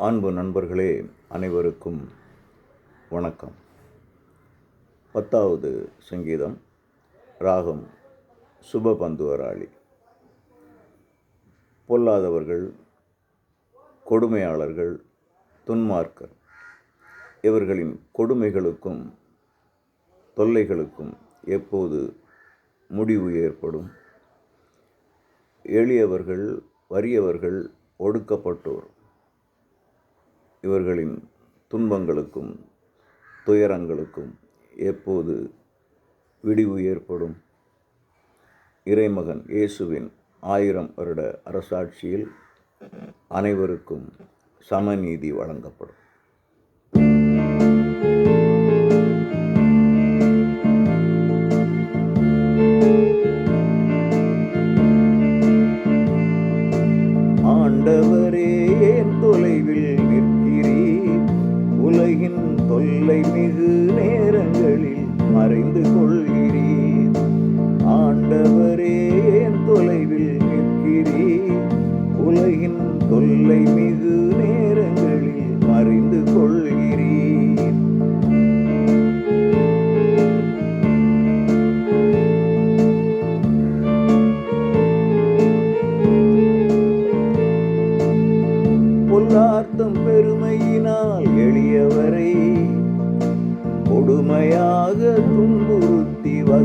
அன்பு நண்பர்களே அனைவருக்கும் வணக்கம். பத்தாவது சங்கீதம் ராகம் சுபபந்துவராளி. பொல்லாதவர்கள் கொடுமையாளர்கள் துன்மார்க்கர். இவர்களின் கொடுமைகளுக்கும் தொல்லைகளுக்கும் எப்போது முடிவு ஏற்படும்? எளியவர்கள் வறியவர்கள் ஒடுக்கப்பட்டோர். இவர்களின் துன்பங்களுக்கும் துயரங்களுக்கும் எப்போது விடிவு ஏற்படும்? இறைமகன் இயேசுவின் ஆயிரம் வருட அரசாட்சியில் அனைவருக்கும் சமநீதி வழங்கப்படும்.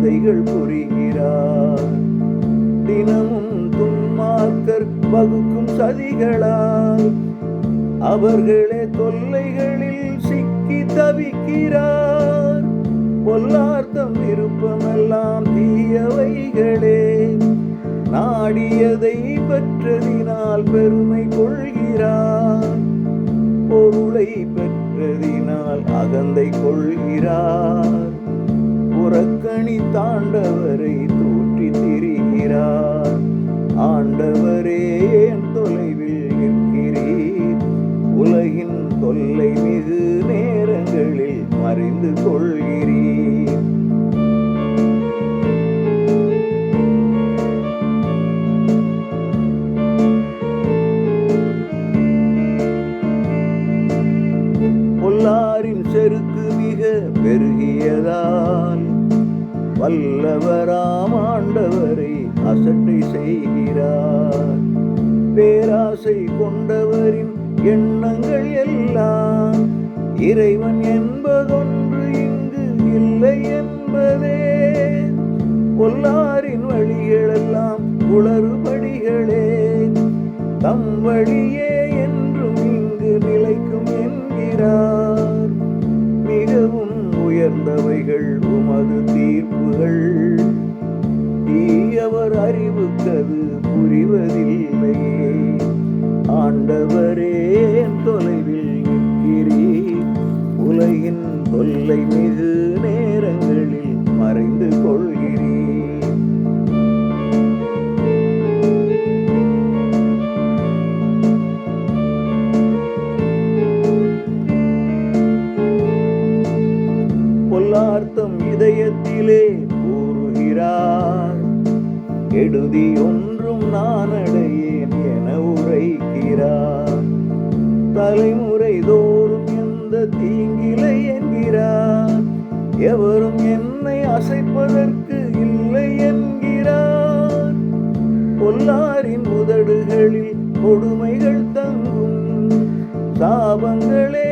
துன்புறுத்தி புரிகிறார் தினமும் துன்மார்க்கர் வகுக்கும் சதிகளால் அவர்களே தொல்லைகளில் சிக்கி தவிக்கிறார். பொல்லார்த்தம் விருப்பமெல்லாம் தீயவைகளே நாடியதை பெற்றதினால் பெருமை கொள்கிறார். பொருளை பெற்றதினால் அகந்தை கொள்கிறார். புறக்கணி தாண்டவரை தூற்றி திரிகிறார். ஆண்டவரே என் தொலைவில் நிற்கிறீர். உலகின் தொல்லை மிகு நேரங்களில் மறைந்து கொள்கிறீர். பொல்லாரின் செருக்கு மிக பெருகியதால் வல்லவராம் ஆண்டவரை அசட்டை செய்கிறார். பேராசை கொண்டவரின் எண்ணங்கள் எல்லாம் இறைவன் என்பதொன்று இங்கு இல்லை என்பதே. பொல்லாரின் வழிகளெல்லாம் உளறுபடிகளே. தம் வழியே என்றும் இங்கு நிலைக்கும் என்கிறார். மிகவும் உயர்ந்தவைகள் உமது தீர்ப்புகள். தீயவர் அறிவுக்கது புரிவதில்லையே ஆண்டவரே தொலைவில் நிற்கிறீர். உலகின் தொல்லை மீது தலைமுறை தோறும் எந்த தீங்கிலை என்கிறார்? எவரும் என்னை அசைப்பதற்கு இல்லை என்கிறார். பொல்லாரின் உதடுகளில் கொடுமைகள் தங்கும். சாபங்களே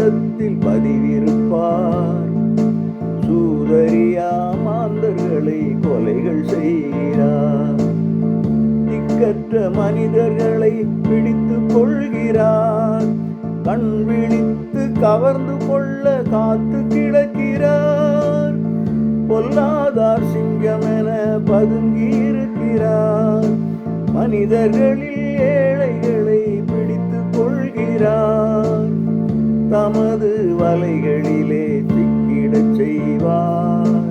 ஒழிப்பிடத்தில் பதிவிருப்பார். சூதரியா மாந்தர்களை கொலைகள் செய்கிறார். திக்கற்ற மனிதர்களை பிடித்து கொள்கிறார். கண் விழித்து கவர்ந்து கொள்ள காத்து கிடக்கிறார். பொல்லாதார் சிங்கமென பதுங்கி இருக்கிறார். மனிதர்களில் ஏழைகளை பிடித்து கொள்கிறார். தமது வலைகளிலே சிக்கிடச் செய்வார்.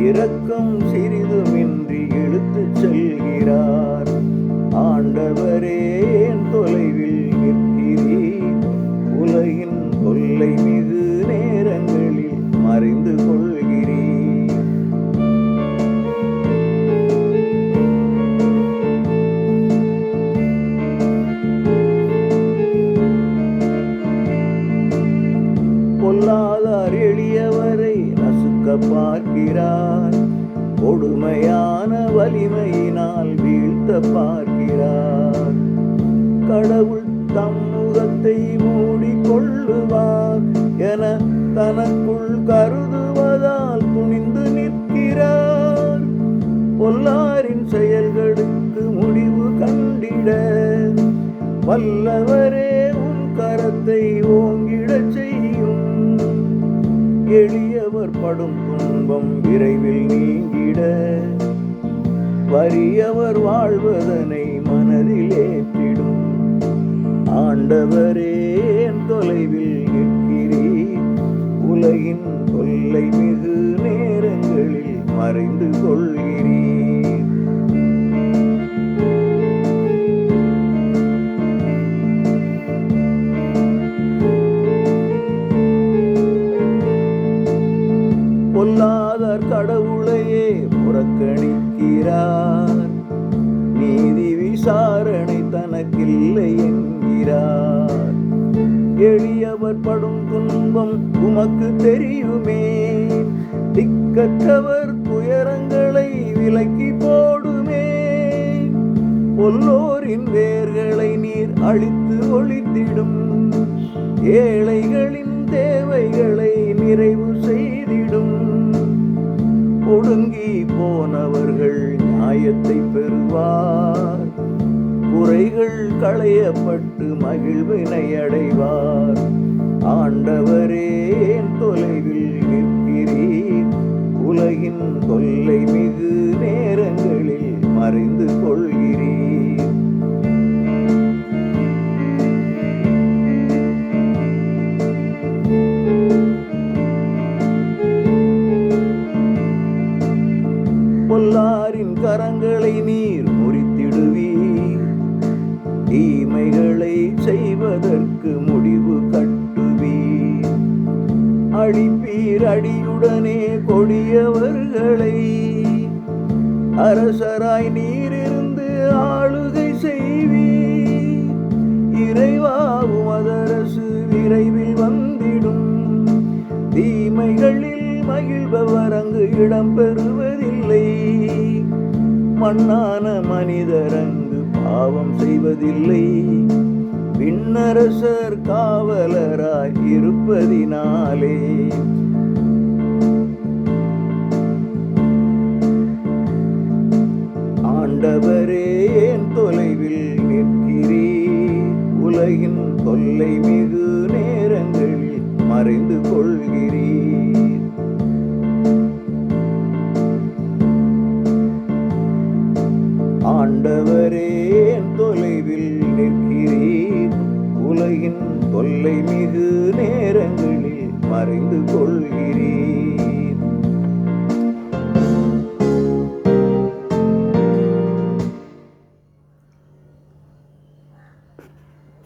இரக்கம் சிறிதுமின்றி இழுத்துச் செல்கிறார். ஆண்டவரே தொலை நசுக்க பார்க்கிறார். கொடுமையான வலிமையினால் வீழ்த்த பார்க்கிறார். கடவுள் தம் முகத்தை மூடிக்கொள்ளுவார் என தனக்குள் கருதுவதால் துணிந்து நிற்கிறார். பொல்லாரின் செயல்களுக்கு முடிவு கண்டிட வல்லவரே உன் கரத்தை ஓங்கிடச் செய்யும். எளிய படும் துன்பம் விரைவில் நீங்கிட. வறியவர் வாழ்வதனை மனதில் ஏற்றிடும். ஆண்டவரே தொலைவில் நிற்கிறேன் உலகின் தொல்லை மிகு நேரங்களில் மறைந்து கொள்கிறேன் தனக்கில்லை என்கிறார் எளியவர் படும் துன்பம் உமக்கு தெரியுமே. திக்கற்றவர் துயரங்களை விலக்கி போடுமே. பொல்லோரின் வேர்களை நீர் அழித்து ஒழித்திடும். ஏழைகளின் தேவைகளை நிறைவு செய்திடும். ஒடுங்கி போனவர்கள் நியாயத்தை பெறுவார். குறைகள் களையப்பட்டு மகிழ்வினை அடைவார். ஆண்டவரே தொலைவில் நிற்கிறீர். உலகின் தொல்லை மிகு நேரங்களில் மறைந்து கொள்கிறீர். பொல்லாரின் கரங்களை நீர் அடியுடனே கொடியவர்களை அரசராய் நீரிருந்து ஆளுகை செய்வி இறைவாவும் அதரசு விரைவில் வந்திடும். தீமைகளில் மகிழ்பவர் அங்கு இடம் பெறுவதில்லை. மண்ணான மனிதர் அங்கு பாவம் செய்வதில்லை. விண்ணரசர் காவலராய் இருப்பதினாலே ஆண்டவரே என் தொலைவில் நிற்கிறீர். உலகின் தொல்லை மிகு நேரங்களில் மறைந்து கொள்கிறீர். ஆண்டவரே என் தொலைவில் நிற்கிறீர். உலகின் தொல்லை மிகு நேரங்களில் மறைந்து கொள்கிறீர்.